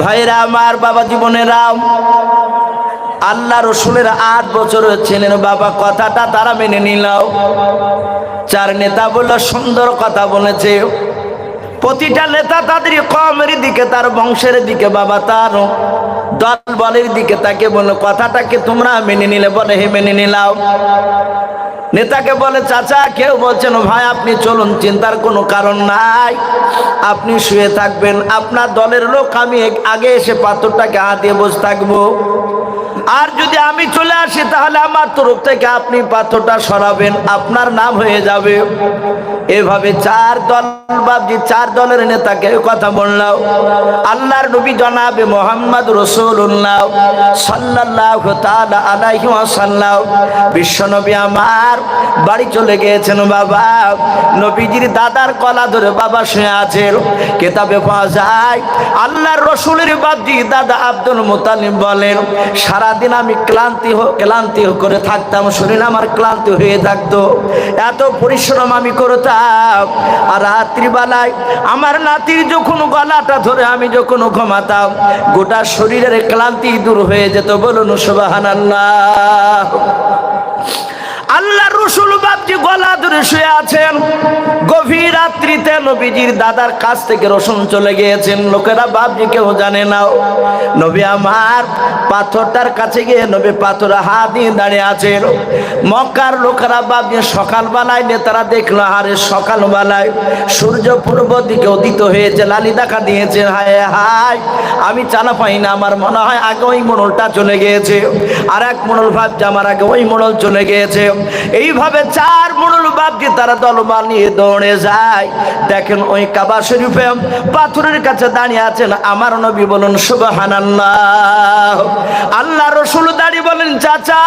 ভাইরা আমার বাবা জীবনেরাও আল্লাহ রসুলের আট বছর ছিলেন বাবা কথাটা তারা মেনে নিল চার নেতা বলল, সুন্দর কথা বলেছে। প্রতিটা নেতা তাদের কমের দিকে, তার বংশের দিকে, বাবা তার দল বলের দিকে তাকে বলল, কথাটাকে তোমরা মেনে নিলে বলে, হে মেনে নিলাও নেতাকে বলে, চাচা, কেউ বলছেন, ভাই, আপনি চলুন, চিন্তার কোনো কারণ নাই। আপনি শুয়ে থাকবেন। আপনার দলের লোক, আমি আগে এসে পাথরটাকে হাত দিয়ে বসে থাকব। আর যদি আমি চলে আসি, তাহলে আমার তরফ থেকে আপনি পাথরটা সরাবেন, আপনার নাম হয়ে যাবে। এভাবে চার দল বাবজি চার দলের নেতাকে কথা বললাম। আল্লাহর নবী জনাবে মোহাম্মদ রসুল্লাহ সাল্লাহ আলাইহি ওয়াসাল্লাম। বিশ্ব নবী আমার বাড়ি চলে গিয়েছেন, বাবা। নবীজির দাদার কলা ধরে বাবা শুয়ে আছেন। কেতাবে পাওয়া যায়, আল্লাহর রসুলের বাবজি দাদা আব্দুল মুতালিম বলেন সারাদিন আমি ক্লান্তি ক্লান্তি করে থাকতাম, শরীর আমার ক্লান্তি হয়ে থাকতো। এত পরিশ্রম আমি করতাম। আর রাত্রিবেলায় আমার নাতির যখন গলাটা ধরে আমি যখন ঘুমাতাম, গোটা শরীরের ক্লান্তি দূর হয়ে যেত। বলুন সুবাহান আল্লাহ রসুল বাপজি গলা ধরে শুয়ে আছেন। গভীর রাত্রিতে নবীজির দাদার কাছ থেকে রসুন চলে গিয়েছেন। লোকেরা বাপজি কেউ জানে না। নবী আমার পাথরটার কাছে গিয়ে নবী পাথর হাত দিয়ে দাঁড়িয়ে আছেন। মক্কার লোকেরা বাপজি সকালবেলায় নেতারা দেখল হারে সকালবেলায় সূর্য পূর্ব দিকে উদিত হয়েছে, লালি দেখা দিয়েছে। হায় হায়, আমি চানা পাই না। আমার মনে হয় আগে ওই মোড়লটা চলে গিয়েছে। আর এক মোড়ল ভাবছে, আমার আগে ওই মোড়ল চলে গিয়েছে। এইভাবে চার মোড়ল বাপকে তারা দল বানিয়ে দৌড়ে যায়। দেখেন ওই কাবা শরীফে পাথরের কাছে দাঁড়িয়ে আছেন। আমার নবী বলুন, সুবহানাল্লাহ। আল্লাহ রসুল দাঁড়িয়ে বলেন, চাচা,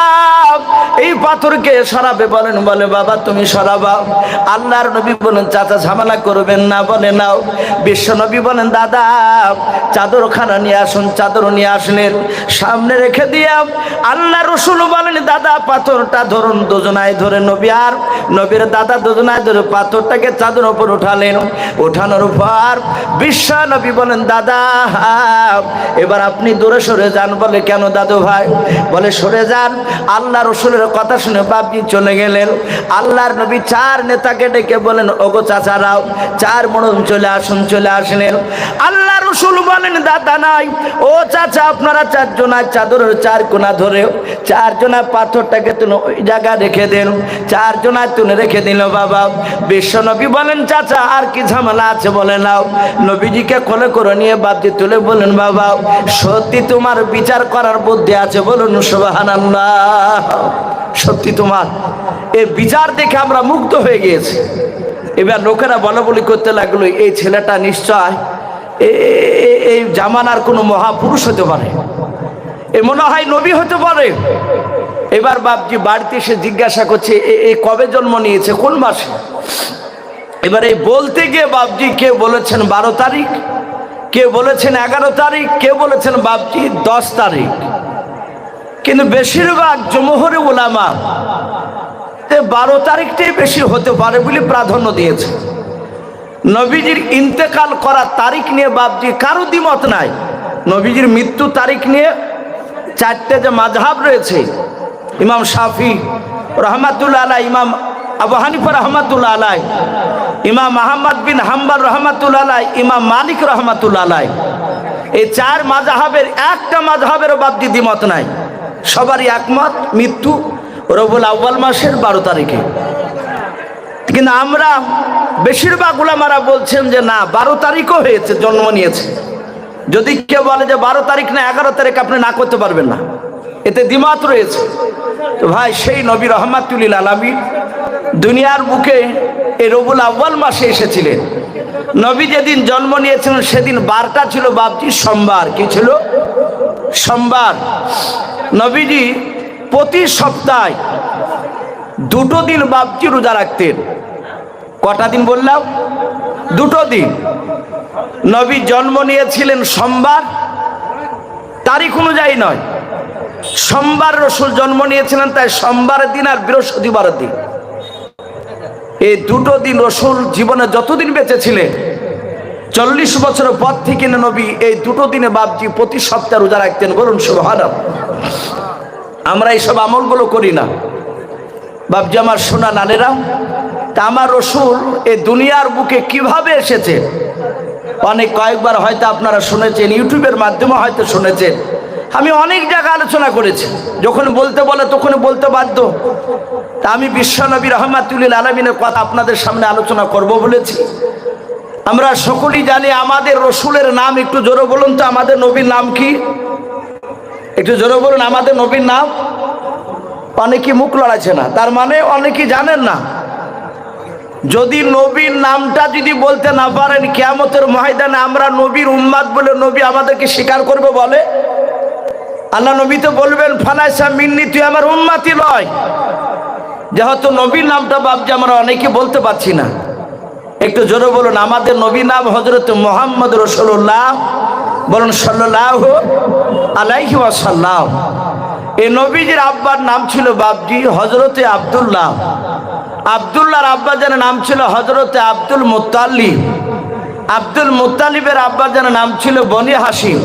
এই পাথরকে সরাবে? বলেন, বলে, বাবা, তুমি সরাবা। আল্লাহর নবী বলেন, চাচা, ঝামেলা করবেন না, বলে নাও। বিশ্ব নবী বলেন, দাদা চাদর খানা নিয়ে আসুন, চাদর নিয়ে আসলেন। সামনে রেখে দিয়ে আল্লাহ রসুল বলেন, দাদা, পাথরটা ধরুন দুজনায় ধরে নবী আর নবীর দাদা দুজনায় ধরে পাথরটাকে চাদর উপর উঠালেন। উঠানোর পর বিশ্ব নবী বলেন, দাদা, এবার আপনি দূরে সরে যান। বলে, কেন দাদু ভাই? বলে, সরে যান। আল্লাহ রসুলের কথা শুনে বাপজি চলে গেলেন। আল্লাহর নবী চার নেতাকে ডেকে বলেন, ওগো চাচারাও, চার মরণ চলে আসুন, চলে আসলেন। আল্লাহ রসুল বলেন, দাদা নাই। ও চাচা, আপনারা চারজনা চাদরের চার কোনা ধরে চারজনা পাথরটাকে তুলে ওই জায়গায় রেখে দেন। চারজনা তুলে রেখে দিল বাবা। বিশ্ব নবী বলেন, চাচা, আর কি ঝামেলা আছে বলে নাও। নবীজিকে কোলে করে নিয়ে বাপজি তুলে বলেন বাবা, সত্যি তোমার বিচার করার বুদ্ধি আছে বলুন, সুবহানাল্লাহ। সত্যি তোমার। এই বিচার দেখে আমরা মুগ্ধ হয়ে গিয়েছি। এবার লোকেরা বলা বলি করতে লাগল, এই ছেলেটা নিশ্চয় এ- এ- এ- এই জামানার কোনো মহাপুরুষ হতে পারে? এ মনে হয় নবী হতে পারে। এবার বাপজি বাড়িতে এসে জিজ্ঞাসা করছে, এ- কবে জন্ম নিয়েছে? কোন মাসে? এবার এই বলতে গিয়ে বাপজি কে বলেছেন বারো তারিখ কে বলেছেন এগারো তারিখ কে বলেছেন বাপজি দশ তারিখ। কিন্তু বেশিরভাগ জমহরে ওলামা বারো তারিখটাই বেশি হতে পারে বলে প্রাধান্য দিয়েছে। নবীজির ইন্তেকাল করার তারিখ নিয়ে বাপজি কারও দ্বিমত নাই। নবীজির মৃত্যু তারিখ নিয়ে চারটে যে মাঝহাব রয়েছে ইমাম শাফি রহমাতুল্লাহ আলাই, ইমাম আবু হানিফা রহমাতুল্লাহ আলাই, ইমাম আহমদ বিন হাম্বার রহমাতুল্লাহ আলাই, ইমাম মালিক রহমাতুল্লাহ আলাই। এই চার মাঝহাবের একটা মাঝহাবের বাপজি দ্বিমত নাই। সবারই একমত, মৃত্যু রবুল আউ্বাল মাসের বারো তারিখে। কিন্তু আমরা বেশিরভাগ ওলামারা বলছেন যে, না, বারো তারিখও হয়েছে, জন্ম নিয়েছে। যদি কেউ বলে যে, বারো তারিখ না, এগারো তারিখ আপনি না করতে পারবেন না। এতে দ্বিমত রয়েছে। তো ভাই, সেই নবী রহমাতুল্লিল আলমী দুনিয়ার বুকে এই রবুল আব্বাল মাসে এসেছিলেন। নবী যেদিন জন্ম নিয়েছিলেন, সেদিন বারটা ছিল বাপজি সোমবার। কি ছিল? সোমবার। নবীজি প্রতি সপ্তাহে দুটো দিন বাপজি রোজা রাখতেন। কটা দিন বললাম? দুটো দিন। নবী জন্ম নিয়েছিলেন সোমবার, তারিখ অনুযায়ী নয়। সোমবার রসুল জন্ম নিয়েছিলেন, তাই সোমবারের দিন আর বৃহস্পতিবারের দিন। এই দুটো দিন রসুল জীবনে যতদিন বেঁচে ছিলেন, চল্লিশ বছর পর থেকে নবী, এই দুটো দিনে বাপজি প্রতি সপ্তাহে রোজা রাখতেন। বলুন সুবহান আমরা এইসব আমলগুলো করি না। বাপজি আমার সোনা নানেরা, তা আমার রসুল এই দুনিয়ার বুকে কীভাবে এসেছে? অনেক কয়েকবার হয়তো আপনারা শুনেছেন, ইউটিউবের মাধ্যমে হয়তো শুনেছেন। আমি অনেক জায়গায় আলোচনা করেছি। যখন বলতে বলে তখন বলতে বাধ্য। তা আমি বিশ্বনবী রহমাতুল্লিল আলমিনের কথা আপনাদের সামনে আলোচনা করব বলেছি। আমরা সকলেই জানি আমাদের রসুলের নাম একটু জোরে বলুন তো, আমাদের নবীর নাম কি? একটু জোরে বলুন, আমাদের নবীর নাম? অনেকে মুখ লড়াচ্ছে না? তার মানে অনেকে জানেন না? যদি নবীর নামটা যদি বলতে না পারেন, কেয়ামতের ময়দানে আমরা নবীর উম্মাদ বলে নবী আমাদেরকে স্বীকার করবে বলে। আল্লাহ নবী তো বলবেন ফানাইসা মিন্নি, তুই আমার উম্মাতি নয়। যেহেতু নবীর নামটা বাবজি আমরা অনেকে বলতে পারছি না। একটু জোরে বলুন, আমাদের নবী নাম হজরত মোহাম্মদ রসুল্লাহ বলুন সাল্লাহ আলাইহি ওয়াসাল্লাম। এই নবীজির আব্বার নাম ছিল বাবজি হজরতে আবদুল্লাহ। আবদুল্লাহর আব্বা যেন নাম ছিল হজরতে আব্দুল মুতাল্লিব আব্দুল মুতালিবের যেন নাম ছিল বনি হাসিম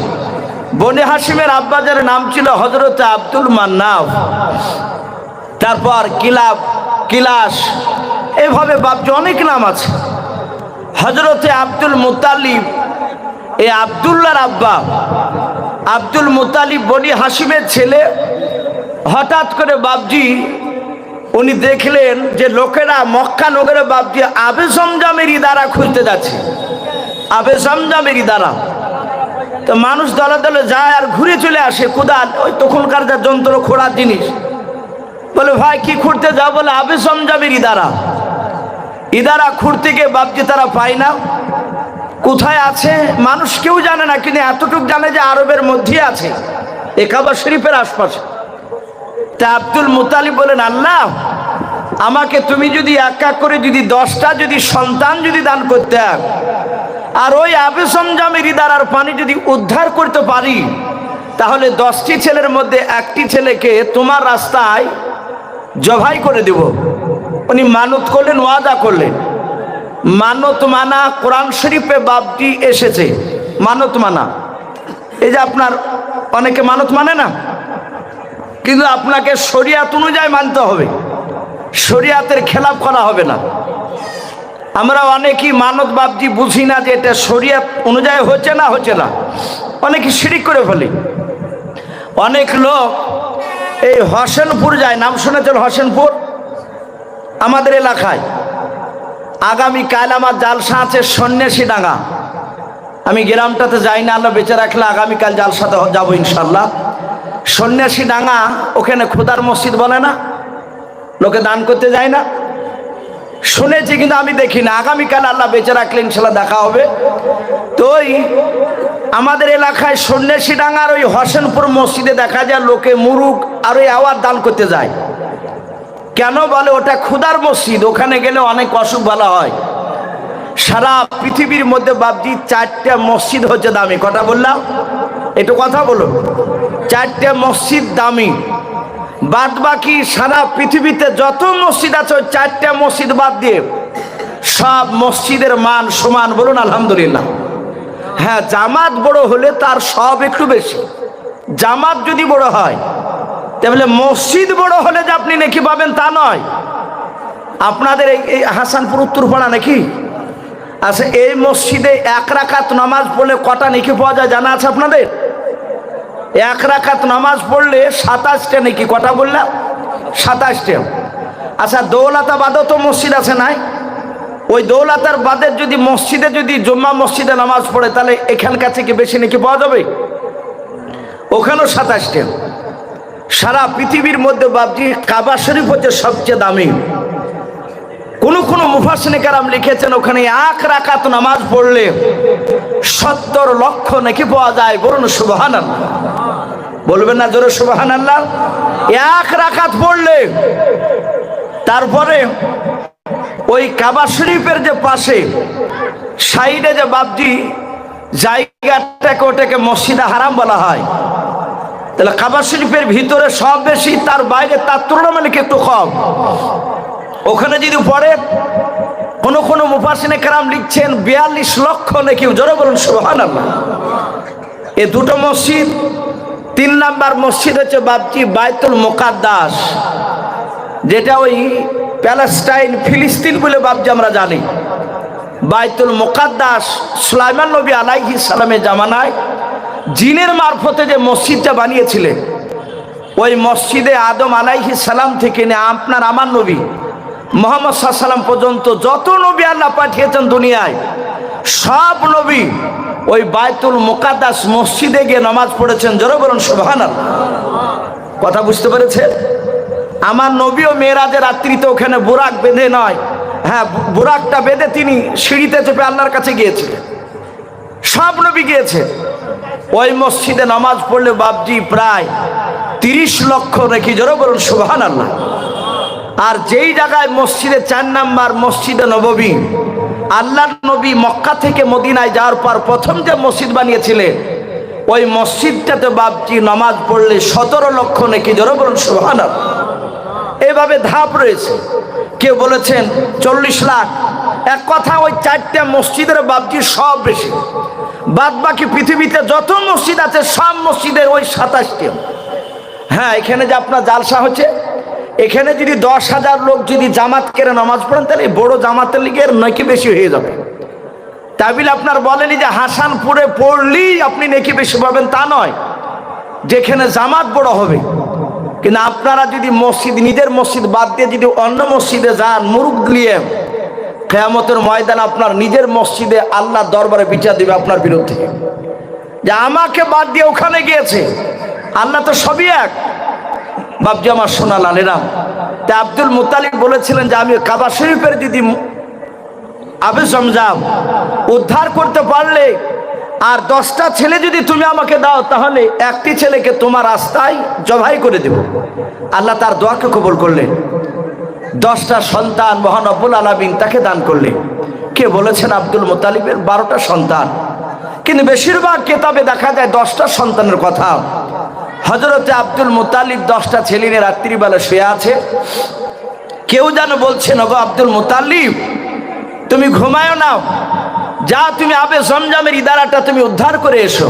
বনি হাসিমের আব্বাজানের নাম ছিল হজরতে আব্দুল মান্নাফ। তারপর কিলাব, কিলাস, এভাবে বাপজি অনেক নাম আছে। হজরতে আব্দুল মুতালিব, এ আবদুল্লার আব্বা। আব্দুল মুতালিব বনি হাসিমের ছেলে। হঠাৎ করে বাপজি, উনি দেখলেন যে লোকেরা মক্কা নগরে বাপজি আবে জমজামের ইদারা খুঁজতে যাচ্ছে। আবে জমজামের ইদারা তো মানুষ দলে দলে যায় আর ঘুরে চলে আসে কোদাল ওই তখনকার যা যন্ত্র, খোঁড়ার জিনিস। বলে, ভাই, কি খুঁড়তে যাও? বলে, আবে জমজামের ইদারা। ইদারা গিয়ে বাপজি তারা পায় না। কোথায় আছে? মানুষ কেউ জানে না, কিন্তু এতটুকু জানে যে আরবের মধ্যে আছে একাবা শরীফের আশপাশে। তা আব্দুল মুতালিব বলেন, আল্লাহ, আমাকে তুমি যদি এক এক করে যদি দশটা যদি সন্তান যদি দান করতে আর ওই আবেসম জামের ইদারার পানি যদি উদ্ধার করতে পারি, তাহলে দশটি ছেলের মধ্যে একটি ছেলেকে তোমার রাস্তায় জবাই করে দেব। উনি মানত করলেন, ওয়াদা করলেন। মানত মানা কোরআন শরীফে বাপটি এসেছে। মানত মানা। এই যে আপনার, অনেকে মানত মানে না, কিন্তু আপনাকে শরিয়াত অনুযায়ী মানতে হবে। শরিয়াতের খেলাপ করা হবে না। আমরা অনেকেই মানত বাপজি বুঝি না যে এটা শরিয়াত অনুযায়ী হচ্ছে না হচ্ছে না। অনেকে শিরিক করে ফেলি। অনেক লোক এই হসেনপুর যায়। নাম শুনেছেন হসেনপুর? আমাদের এলাকায়। আগামীকাল আমার জালসা আছে সন্ন্যাসী ডাঙ্গা। আমি গ্রামটাতে যাই না, আল্লাহ বেঁচে রাখলে আগামীকাল জালসাতে যাব ইনশাল্লাহ সন্ন্যাসী ডাঙ্গা ওখানে খোদার মসজিদ বলে না। লোকে দান করতে যায় না। শুনেছি কিন্তু আমি দেখি না। আগামীকাল আল্লাহ বেঁচে রাখলে ইনশাল্লাহ দেখা হবে। তো আমাদের এলাকায় সন্ন্যাসী ডাঙ্গার ওই হসেনপুর মসজিদে দেখা যায় লোকে মুরুগ আর ওই আওয়াজ দান করতে যায়। কেন বলে? ওটা ক্ষুদার মসজিদ, ওখানে গেলে অনেক অসুখ ভালো হয়। সারা পৃথিবীর মধ্যে বাবজি চারটা মসজিদ হচ্ছে দামি। কটা বললাম? একটু কথা বলো চারটে মসজিদ দামি। বাদ বাকি সারা পৃথিবীতে যত মসজিদ আছে, ওই চারটে মসজিদ বাদ দিয়ে সব মসজিদের মান সমান বলুন, আলহামদুলিল্লাহ। হ্যাঁ জামাত বড় হলে তার সব একটু বেশি। জামাত যদি বড় হয়, তাহলে মসজিদ বড় হলে যে আপনি নাকি পাবেন তা নয়। আপনাদের এই হাসানপুর উত্তরপাড়া নাকি? আচ্ছা এই মসজিদে এক রাকাত নামাজ পড়লে কটা নাকি পাওয়া যায় জানা আছে আপনাদের? এক রাখাত নামাজ পড়লে সাতাশটা নাকি কটা বললাম? সাতাশটা। আচ্ছা দৌলাতা বাদও তো মসজিদ আছে নাই? ওই দৌলাতার বাদের যদি মসজিদে যদি জম্মা মসজিদে নামাজ পড়ে, তাহলে এখানকার থেকে বেশি নাকি পাওয়া যাবে? ওখানেও সাতাশটা। সারা পৃথিবীর মধ্যে বাবজি কাবা শরীফ হচ্ছে সবচেয়ে দামি। কোন কোন মুফাসনে কারাম লিখেছেন, ওখানে এক রাকাত নামাজ পড়লে সত্তর লক্ষ নাকি পাওয়া যায়। বলুন সুবাহান বলবেন না জোরে সুবাহান আল্লাহ এক রাকাত পড়লে তারপরে ওই কাবা শরীফের যে পাশে, সাইডে যে বাবজি, জায়গাটাকে ওটাকে মসজিদে হারাম বলা হয়। তাহলে কাবা শরীফের ভিতরে সব বেশি, তার বাইরে তার তুলনা মানে একটু কম। ওখানে যদি পড়ে, কোন কোন মুফাসিনে কারাম লিখছেন, বিয়াল্লিশ লক্ষ নাকি, জোরে বলুন সুহান এ দুটো মসজিদ তিন নাম্বার মসজিদ হচ্ছে বাবজি বাইতুল মোকাদ্দাস, যেটা ওই প্যালেস্টাইন, ফিলিস্তিন বলে বাবজি আমরা জানি। বাইতুল মোকাদ্দাস সুলাইমান নবী আলাইহি সালামের জামানায় জিনের মারফতে যে মসজিদটা বানিয়েছিলেন, ওই মসজিদে আদম আলাইহি সালাম থেকে নিয়ে আপনার আমার নবী মোহাম্মদ সাল্লাম পর্যন্ত যত নবী আল্লাহ পাঠিয়েছেন দুনিয়ায়, সব নবী ওই বাইতুল মোকাদ্দাস মসজিদে গিয়ে নামাজ পড়েছেন। জোরে বলুন সুবহান কথা বুঝতে পেরেছেন? আমার নবী ও মেয়েরাজের রাত্রিতে ওখানে বুরাক বেঁধে নয়। হ্যাঁ বুরাকটা বেঁধে তিনি সিঁড়িতে চেপে আল্লাহর কাছে গিয়েছিলেন। সব নবী গিয়েছে। ওই মসজিদে নামাজ পড়লে বাবজি প্রায় তিরিশ লক্ষ নাকি, জোরে বলুন সুবহান আল্লাহ আর যেই জায়গায় মসজিদে চার নাম্বার মসজিদে নববী আল্লাহ নবী মক্কা থেকে মদিনায় যাওয়ার পর প্রথম যে মসজিদ বানিয়েছিলেন, ওই মসজিদটাতে বাবজি নামাজ পড়লে সতেরো লক্ষ নাকি জোরে বলুন সুবহান এভাবে ধাপ রয়েছে। কেউ বলেছেন চল্লিশ লাখ। এক কথা, ওই চারটে মসজিদের বাবজি সব বেশি। বাদ বাকি পৃথিবীতে যত মসজিদ আছে, সব মসজিদের ওই সাতাশটি। হ্যাঁ এখানে যে আপনার জালসা হচ্ছে এখানে যদি দশ হাজার লোক যদি জামাত কেড়ে নামাজ পড়েন, তাহলে বড় জামাতের লিগের নাকি বেশি হয়ে যাবে। তাবিল আপনার বলেনি যে হাসানপুরে পড়লেই আপনি নাকি বেশি পাবেন, তা নয়। যেখানে জামাত বড় হবে। কিন্তু আপনারা যদি মসজিদ, নিজের মসজিদ বাদ দিয়ে যদি অন্য মসজিদে যান, মুরুখ দিয়ে কেয়ামতের ময়দান আপনার নিজের মসজিদে আল্লাহ দরবারে বিচার দিবে আপনার বিরুদ্ধে। যে আমাকে বাদ দিয়ে ওখানে গিয়েছে, আল্লাহ তো সবই এক। বাবজি আমার সোনা লালেরা তা আব্দুল মুতালিব বলেছিলেন যে আমি কাবা শরীফের যদি আবে জমজাম। উদ্ধার করতে পারলে আর দশটা ছেলে যদি তুমি আমাকে দাও, তাহলে একটি ছেলেকে তোমার রাস্তায় জবাই করে দেব। আল্লাহ তার দোয়াকে কবল করলেন। দশটা সন্তান মহান মহানব্বুল আলামিন তাকে দান করলেন। কে বলেছেন? আব্দুল মোতালিবের বারোটা সন্তান। কিন্তু বেশিরভাগ কেতাবে দেখা যায় দশটা সন্তানের কথা। হজরতে আব্দুল মোতালিব দশটা ছেলে নিয়ে রাত্রিবেলা শুয়ে আছে। কেউ যেন বলছে গো আব্দুল মোতালিব, তুমি ঘুমায় নাও। যা তুমি আবে জমজমের ইদারাটা তুমি উদ্ধার করে এসো।